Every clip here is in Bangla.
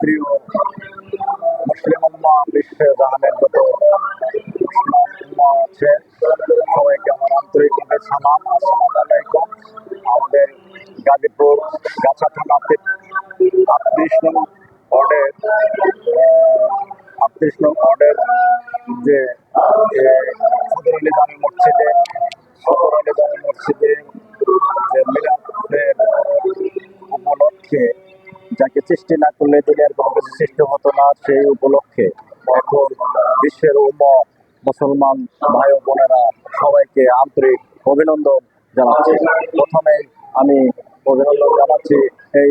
প্রিয় মুসলিম উম্মা বিশ্বে জাহানের যত উম্মা আছে সবাইকে আমার আন্তরিকভাবে সালাম আসসালামু আলাইকুম আমাদের গাজীপুর গাছা থানাতে আটত্রিশ নং ওয়ার্ডের আটত্রিশ যে যাকে সৃষ্টি না করলে দুনিয়ার কোনো কিছু সৃষ্টি হতো না সেই উপলক্ষে এখন বিশ্বের উম মুসলমান ভাই বোনেরা সবাইকে আন্তরিক অভিনন্দন জানাচ্ছি। প্রথমেই আমি অভিনন্দন জানাচ্ছি এই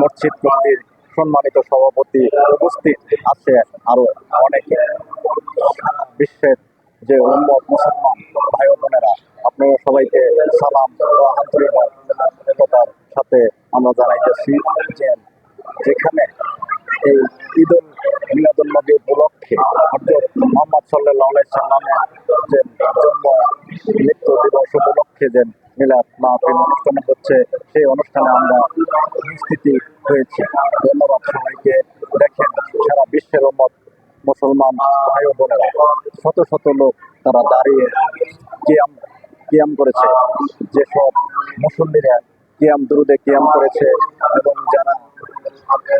মসজিদ কমিটির সম্মানিত সভাপতি উপস্থিত আছে আরও অনেকে। বিশ্বের যে উম্মত মুসলমান ভাই বোনেরা, আপনারা সবাইকে সালাম ও আন্তরিকতার সাথে আমরা জানাইতেছি যে যেখানে এই ঈদ উল মিলাদুল নবী উপলক্ষে হজরত মোহাম্মদ সাল্লাহ সাল্লামের যে জন্ম মৃত্যু দিবস উপলক্ষে যে মিলাদ মাহফিল অনুষ্ঠান হচ্ছে, সেই অনুষ্ঠানে আমরা উপস্থিতি হয়েছি। ধন্যবাদ সবাইকে। দেখেন, সারা বিশ্বের উম্মত, মুসলমান ভাই বোনেরা, শত শত লোক তারা দাঁড়িয়ে কিয়াম কিয়াম করেছে। যেসব মুসল্লিরা কিয়াম দুরুদে কিয়াম করেছে এবং যারা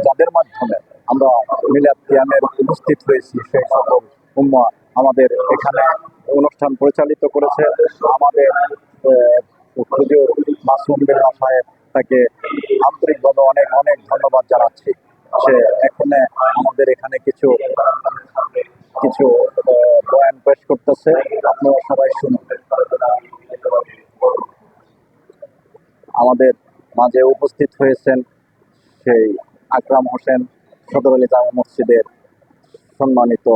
যাদের মাধ্যমে আমরা মিলাদ কিয়ামের উপস্থিত হয়েছি, সেই সকল উম্মা আমাদের এখানে অনুষ্ঠান পরিচালিত করেছে। আমাদের হুজুর মাসুম বিল্লা সাহেব তাকে আন্তরিকভাবে অনেক অনেক ধন্যবাদ জানাচ্ছি। সে এখানে আমাদের এখানে কিছু কিছু বয়ান পেশ করতেছে। আপনারা সবাই শুনুন। আমাদের মাঝে উপস্থিত হয়েছেন সেই আকরাম হোসেন সদর আলী জামা মসজিদের সম্মানিত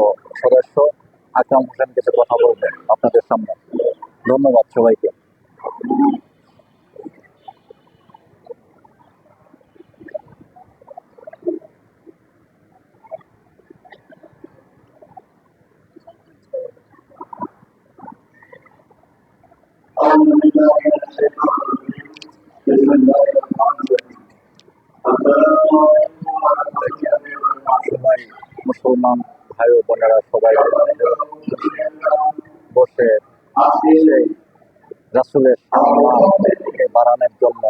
সদস্য। আকরাম হোসেন কিছু কথা বলবেন আপনাদের সামনে। ধন্যবাদ সবাইকে। Thank you. মুসলমান ভাই ও বোনেরা সবাই বসে সেই রাসুলের সম্মানকে বাড়ানোর জন্য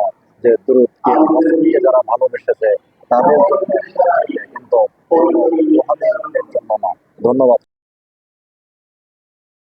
যে দূরত যারা ভালোবেসেছে তাদের জন্য কিন্তু জন্য না। ধন্যবাদ।